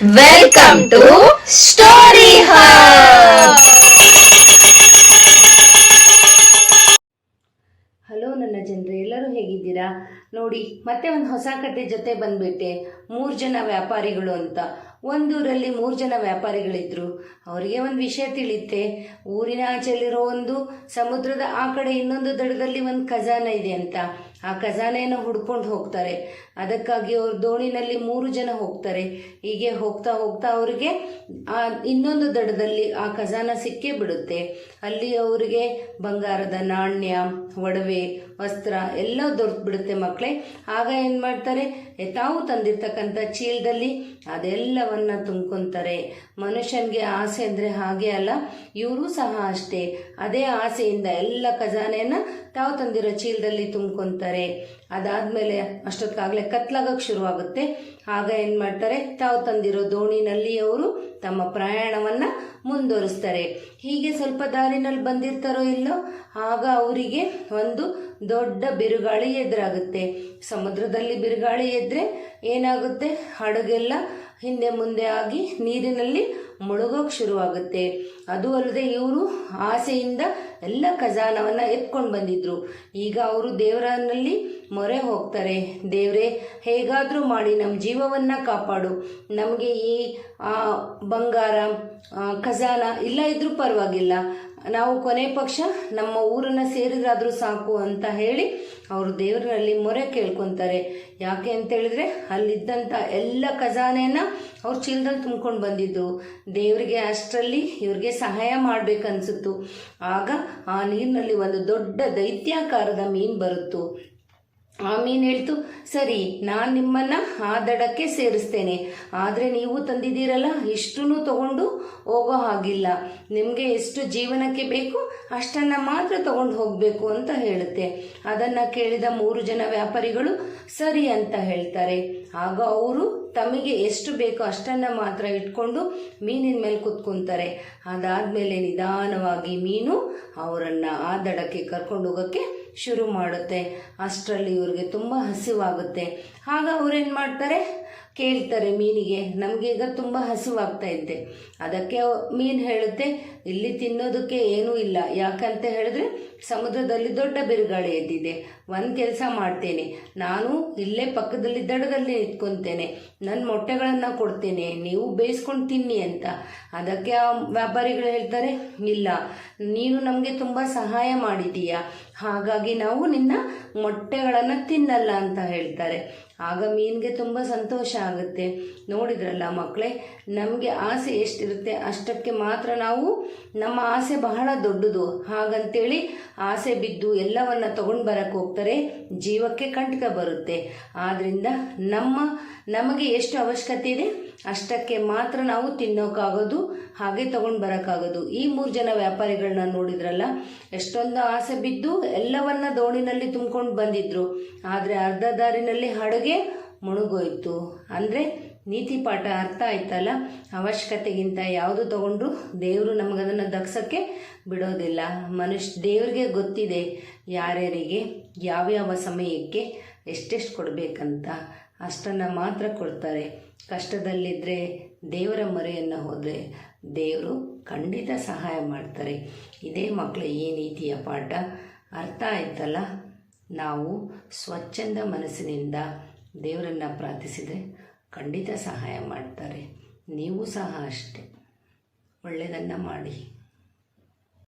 Welcome to story hello ನನ್ನ ಜನರು, ಎಲ್ಲರೂ ಹೇಗಿದ್ದೀರಾ? ನೋಡಿ, ಮತ್ತೆ ಒಂದು ಹೊಸ ಕತೆ ಜೊತೆ ಬಂದ್ಬಿಟ್ಟೆ. ಮೂರು ಜನ ವ್ಯಾಪಾರಿಗಳು ಅಂತ. ಒಂದೂರಲ್ಲಿ ಮೂರು ಜನ ವ್ಯಾಪಾರಿಗಳಿದ್ರು. ಅವರಿಗೆ ಒಂದು ವಿಷಯ ತಿಳಿಯುತ್ತೆ ಊರಿನ ಆಚೆಲಿರೋ ಒಂದು ಸಮುದ್ರದ ಆ ಕಡೆ ಇನ್ನೊಂದು ದಡದಲ್ಲಿ ಒಂದು ಖಜಾನ ಇದೆ ಅಂತ. ಆ ಖಜಾನೆಯನ್ನು ಹುಡ್ಕೊಂಡು ಹೋಗ್ತಾರೆ. ಅದಕ್ಕಾಗಿ ಅವ್ರು ದೋಣಿನಲ್ಲಿ ಮೂರು ಜನ ಹೋಗ್ತಾರೆ. ಹೀಗೆ ಹೋಗ್ತಾ ಹೋಗ್ತಾ ಅವರಿಗೆ, ಆ ಇನ್ನೊಂದು ದಡದಲ್ಲಿ ಆ ಖಜಾನ ಸಿಕ್ಕೇ ಬಿಡುತ್ತೆ. ಅಲ್ಲಿ ಅವರಿಗೆ ಬಂಗಾರದ ನಾಣ್ಯ, ಒಡವೆ, ವಸ್ತ್ರ ಎಲ್ಲ ದೊರೆತು ಬಿಡುತ್ತೆ ಮಕ್ಕಳೇ ಆಗ ಏನು ಮಾಡ್ತಾರೆ? ತಾವು ತಂದಿರ್ತಕ್ಕಂಥ ಚೀಲದಲ್ಲಿ ಅದೆಲ್ಲವನ್ನ ತುಂಬ್ಕೊಂತಾರೆ. ಮನುಷ್ಯನಿಗೆ ಆಸೆ ಅಂದರೆ ಹಾಗೆ ಅಲ್ಲ, ಇವರು ಸಹ ಅಷ್ಟೇ. ಅದೇ ಆಸೆಯಿಂದ ಎಲ್ಲ ಖಜಾನೆಯನ್ನು ತಾವು ತಂದಿರೋ ಚೀಲದಲ್ಲಿ ತುಂಬ್ಕೊಂತಾರೆ. ಅದಾದಮೇಲೆ ಅಷ್ಟೊತ್ತಾಗಲೇ ಕತ್ಲಾಗಕ್ಕೆ ಶುರುವಾಗುತ್ತೆ. ಆಗ ಏನು ಮಾಡ್ತಾರೆ? ತಾವು ತಂದಿರೋ ದೋಣಿನಲ್ಲಿ ಅವರು ತಮ್ಮ ಪ್ರಯಾಣವನ್ನು ಮುಂದುವರಿಸ್ತಾರೆ. ಹೀಗೆ ಸ್ವಲ್ಪ ದಾರಿನಲ್ಲಿ ಬಂದಿರ್ತಾರೋ ಇಲ್ಲೋ, ಆಗ ಅವರಿಗೆ ಒಂದು ದೊಡ್ಡ ಬಿರುಗಾಳಿ ಎದುರಾಗುತ್ತೆ. ಸಮುದ್ರದಲ್ಲಿ ಬಿರುಗಾಳಿ ಎದ್ರೆ ಏನಾಗುತ್ತೆ? ಹಡಗೆಲ್ಲ ಹಿಂದೆ ಮುಂದೆ ಆಗಿ ನೀರಿನಲ್ಲಿ ಮುಳುಗೋಕೆ ಶುರುವಾಗುತ್ತೆ. ಅದು ಅಲ್ಲದೆ ಇವರು ಆಸೆಯಿಂದ ಎಲ್ಲ ಖಜಾನವನ್ನು ಎತ್ಕೊಂಡು ಬಂದಿದ್ರು. ಈಗ ಅವರು ದೇವರನಲ್ಲಿ ಮೊರೆ ಹೋಗ್ತಾರೆ. ದೇವರೇ, ಹೇಗಾದರೂ ಮಾಡಿ ನಮ್ಮ ಜೀವವನ್ನು ಕಾಪಾಡು. ನಮಗೆ ಈ ಬಂಗಾರ ಖಜಾನ ಇಲ್ಲ ಇದ್ರೂ ಪರವಾಗಿಲ್ಲ. ನಾವು ಕೊನೆ ಪಕ್ಷ, ನಮ್ಮ ಊರನ್ನು ಸೇರಿದ್ರಾದರೂ ಸಾಕು ಅಂತ ಹೇಳಿ ಅವರು ದೇವರಲ್ಲಿ ಮೊರೆ ಕೇಳ್ಕೊತಾರೆ. ಯಾಕೆ ಅಂತ ಹೇಳಿದ್ರೆ ಅಲ್ಲಿದ್ದಂಥ ಎಲ್ಲ ಖಜಾನೆಯನ್ನು ಅವ್ರು ಚೀಲದಲ್ಲಿ ತುಂಬ್ಕೊಂಡು ಬಂದಿದ್ದು. ದೇವರಿಗೆ ಅಷ್ಟರಲ್ಲಿ ಇವ್ರಿಗೆ ಸಹಾಯ ಮಾಡ್ಬೇಕನ್ಸಿತ್ತು. ಆಗ ಆ ನೀರಿನಲ್ಲಿ ಒಂದು ದೊಡ್ಡ ದೈತ್ಯಾಕಾರದ ಮೀನು ಬರುತ್ತು. ಆ ಮೀನು ಹೇಳ್ತು, ಸರಿ, ನಾನು ನಿಮ್ಮನ್ನು ಆ ದಡಕ್ಕೆ ಸೇರಿಸ್ತೇನೆ. ಆದರೆ ನೀವು ತಂದಿದ್ದೀರಲ್ಲ ಇಷ್ಟೂ ತಗೊಂಡು ಹೋಗೋ ಹಾಗಿಲ್ಲ. ನಿಮಗೆ ಎಷ್ಟು ಜೀವನಕ್ಕೆ ಬೇಕು, ಅಷ್ಟನ್ನು ಮಾತ್ರ ತಗೊಂಡು ಹೋಗಬೇಕು ಅಂತ ಹೇಳುತ್ತೆ. ಅದನ್ನು ಕೇಳಿದ ಮೂರು ಜನ ವ್ಯಾಪಾರಿಗಳು, ಸರಿ ಅಂತ ಹೇಳ್ತಾರೆ. ಆಗ ಅವರು ತಮಗೆ ಎಷ್ಟು ಬೇಕೋ ಅಷ್ಟನ್ನು ಮಾತ್ರ ಇಟ್ಕೊಂಡು ಮೀನಿನ ಮೇಲೆ ಕುತ್ಕೊಂತಾರೆ. ಅದಾದಮೇಲೆ ನಿಧಾನವಾಗಿ ಮೀನು ಅವರನ್ನು ಆ ದಡಕ್ಕೆ ಕರ್ಕೊಂಡು ಹೋಗೋಕ್ಕೆ ಶುರು ಮಾಡುತ್ತೆ. ಅಷ್ಟರಲ್ಲಿ ಇವ್ರಿಗೆ ತುಂಬ ಹಸಿವಾಗುತ್ತೆ. ಆಗ ಅವ್ರೇನು ಮಾಡ್ತಾರೆ? ಕೇಳ್ತಾರೆ ಮೀನಿಗೆ. ನಮಗೀಗ ತುಂಬ ಹಸಿವಾಗ್ತಾ ಇದ್ದೆ ಅದಕ್ಕೆ ಮೀನು ಹೇಳುತ್ತೆ, ಇಲ್ಲಿ ತಿನ್ನೋದಕ್ಕೆ ಏನೂ ಇಲ್ಲ. ಯಾಕಂತ ಹೇಳಿದ್ರೆ ಸಮುದ್ರದಲ್ಲಿ ದೊಡ್ಡ ಬಿರುಗಾಳಿ ಎದ್ದಿದೆ. ಒಂದು ಕೆಲಸ ಮಾಡ್ತೇನೆ. ನಾನು ಇಲ್ಲೇ ಪಕ್ಕದಲ್ಲಿ ದಡದಲ್ಲಿ ನಿಂತ್ಕೊತೇನೆ. ನನ್ನ ಮೊಟ್ಟೆಗಳನ್ನು ಕೊಡ್ತೇನೆ. ನೀವು ಬೇಯಿಸ್ಕೊಂಡು ತಿನ್ನಿ ಅಂತ. ಅದಕ್ಕೆ ಆ ವ್ಯಾಪಾರಿಗಳು ಹೇಳ್ತಾರೆ, ಇಲ್ಲ. ನೀನು ನಮಗೆ ತುಂಬ ಸಹಾಯ ಮಾಡಿದೀಯ. ಹಾಗಾಗಿ ನಾವು ನಿನ್ನ ಮೊಟ್ಟೆಗಳನ್ನು ತಿನ್ನಲ್ಲ ಅಂತ ಹೇಳ್ತಾರೆ. ಆಗ ಮೀನಿಗೆ ತುಂಬ ಸಂತೋಷ ಆಗುತ್ತೆ. ನೋಡಿದ್ರಲ್ಲ ಮಕ್ಕಳೇ, ನಮಗೆ ಆಸೆ ಎಷ್ಟಿರುತ್ತೆ ಅಷ್ಟಕ್ಕೆ ಮಾತ್ರ ನಾವು ನಮ್ಮ ಆಸೆ ಬಹಳ ದೊಡ್ಡದು. ಹಾಗಂತೇಳಿ ಆಸೆ ಬಿದ್ದು ಎಲ್ಲವನ್ನ ತಗೊಂಡು ಬರಕ್ಕೆ ಹೋಗ್ತಾರೆ, ಜೀವಕ್ಕೆ ಕಂಟಕ ಬರುತ್ತೆ. ಆದ್ದರಿಂದ ನಮ್ಮ, ನಮಗೆ ಎಷ್ಟು ಅವಶ್ಯಕತೆ ಇದೆ ಅಷ್ಟಕ್ಕೆ ಮಾತ್ರ ನಾವು ತಿನ್ನೋಕ್ಕಾಗೋದು ಹಾಗೆ ತಗೊಂಡು ಬರೋಕ್ಕಾಗೋದು ಈ ಮೂರು ಜನ ವ್ಯಾಪಾರಿಗಳನ್ನ ನೋಡಿದ್ರಲ್ಲ, ಎಷ್ಟೊಂದು ಆಸೆ ಬಿದ್ದು ಎಲ್ಲವನ್ನ ದೋಣಿನಲ್ಲಿ ತುಂಬಿಕೊಂಡು ಬಂದಿದ್ರು. ಆದರೆ ಅರ್ಧ ದಾರಿನಲ್ಲಿ ಹಡಗೆ ಮುಳುಗೋಯ್ತು. ಅಂದರೆ ನೀತಿ ಪಾಠ ಅರ್ಥ ಆಯ್ತಲ್ಲ? ಅವಶ್ಯಕತೆಗಿಂತ ಯಾವುದು ತಗೊಂಡ್ರು ದೇವರು ನಮಗದನ್ನು ದಕ್ಸಕ್ಕೆ ಬಿಡೋದಿಲ್ಲ. ಮನುಷ್ಯ ದೇವರಿಗೆ ಗೊತ್ತಿದೆ ಯಾರ್ಯಾರಿಗೆ, ಯಾವ್ಯಾವ ಸಮಯಕ್ಕೆ ಎಷ್ಟೆಷ್ಟು ಕೊಡಬೇಕಂತ. ಅಷ್ಟನ್ನು ಮಾತ್ರ ಕೊಡ್ತಾರೆ. ಕಷ್ಟದಲ್ಲಿದ್ದರೆ ದೇವರ ಮೊರೆಯನ್ನು ಹೋದರೆ ದೇವರು ಖಂಡಿತ ಸಹಾಯ ಮಾಡ್ತಾರೆ. ಇದೇ ಮಕ್ಕಳು ಈ ನೀತಿಯ ಪಾಠ. ಅರ್ಥ ಆಯ್ತಲ್ಲ? ನಾವು ಸ್ವಚ್ಛಂದ ಮನಸ್ಸಿನಿಂದ ದೇವರನ್ನು ಪ್ರಾರ್ಥಿಸಿದರೆ ಖಂಡಿತ ಸಹಾಯ ಮಾಡ್ತಾರೆ. ನೀವು ಸಹ ಅಷ್ಟೆ. ಒಳ್ಳೆಯದನ್ನು ಮಾಡಿ.